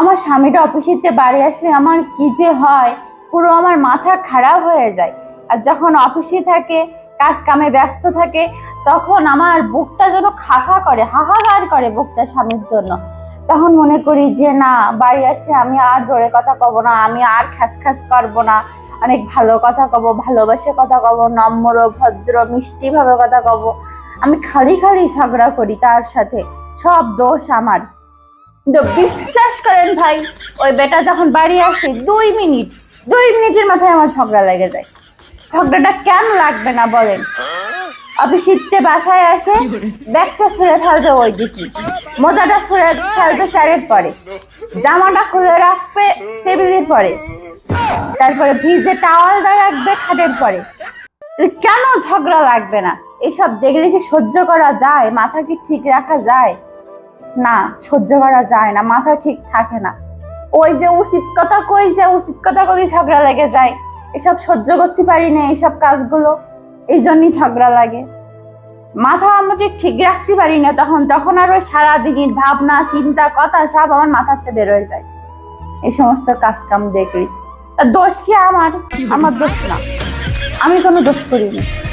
আমার স্বামীটা অফিসেতে বাড়ি আসলে আমার কি যে হয়, পুরো আমার মাথা খারাপ হয়ে যায়। আর যখন অফিসে থাকে, কাজ কামে ব্যস্ত থাকে, তখন আমার বুকটা যেন খাখা করে হাহাকার করে বুকটা স্বামীর জন্য। তখন মনে করি যে, না, বাড়ি আসলে আমি আর জোরে কথা কব না, আমি আর খ্যাস খ্যাস করব না। অনেক ভালো কথা কব, ভালোবাসে কথা কব, নম্র, ভদ্র মিষ্টি ভাবে কথা কব। আমি খালি খালি ঝগড়া করি তার সাথে। সব দোষ আমার। কিন্তু বিশ্বাস করেন ভাই, ওই বেটা যখন বাড়ি আসে দুই মিনিট, দুই মিনিটের মাথায় আমার ঝগড়া লেগে যায়। ঝগড়াটা কেন লাগবে না বলেন? অফিসিতে বাসায় আসে ব্যাগটা ছুঁড়ে ফেলবে ওই দিকে। মোজাটা ছুঁড়ে ফেলবে স্যারের পরে। জামাটা খুলে রাখবে, টেবিলের পরে। তারপরে ভিজে টাওয়ালটা রাখবে খাটের পরে। কেন ঝগড়া লাগবে না? এসব দেখলে কি সহ্য করা যায়? মাথা কি ঠিক রাখা যায়? না, সহ্য করা যায় না, মাথা ঠিক থাকে না। ওই যে উচিত কথা কই যে, উচিত কথা কই ঝগড়া লেগে যায়। এসব সহ্য করতে পারি না এইসব কাজগুলো এই জন্যই ঝগড়া লাগে। মাথা আমরা ঠিক ঠিক রাখতে পারি না তখন তখন আর ওই সারাদিনের ভাবনা, চিন্তা, কথা সব আমার মাথাতে বের হয়ে যায়। এই সমস্ত কাজ কাম দেখলি তা দোষ কি আমার? আমার দোষ না। আমি কোনো দোষ করিনি।